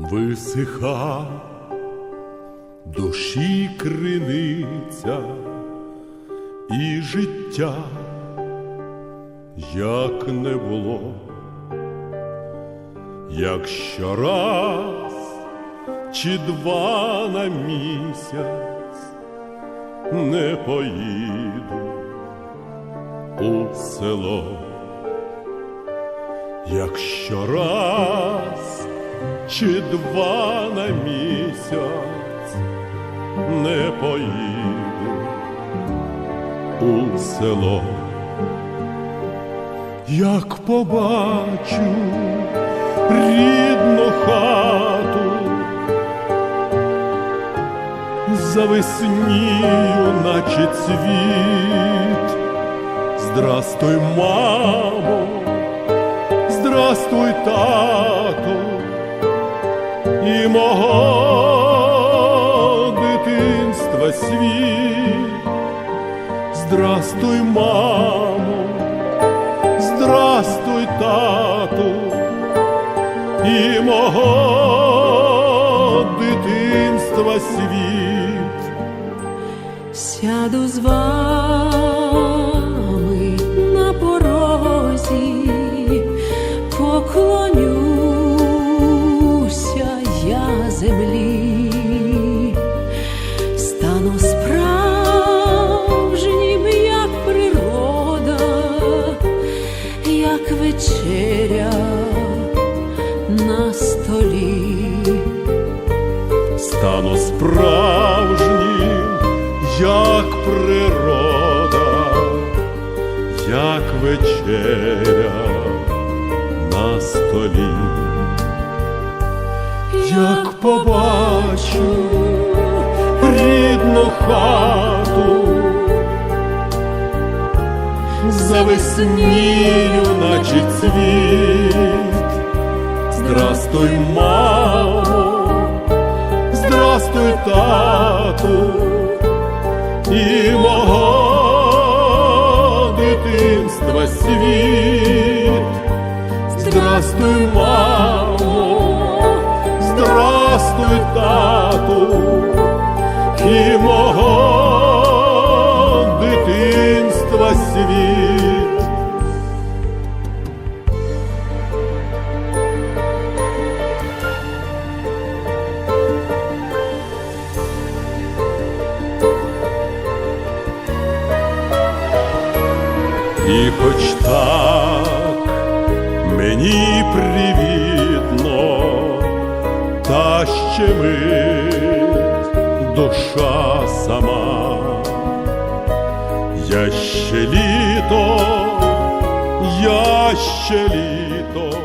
висиха душі криниця і життя, як не було, якщо раз чи два на місяць не поїду у село. Якщо раз чи два на місяць не поїду у село, як побачу рідну хату, завеснію, наче цвіт, здрастуй, мамо. Здравствуй, тату, і мого дитинства світ. Здрастуй, мамо, здрастуй, тату, і мого дитинства світ. Сяду з вами вечеря на столі. стану справжнім, як природа, як вечеря на столі, як побачу рідну хату, завеснію, наче цвіт, здрастуй, мамо, Здрастуй, тату, і мого дитинства світ. Здрастуй, мамо, здрастуй, тату, і мого дитинства світ. І хоч так мені привітно, та ще мить душа сама, я ще літо, я ще літо.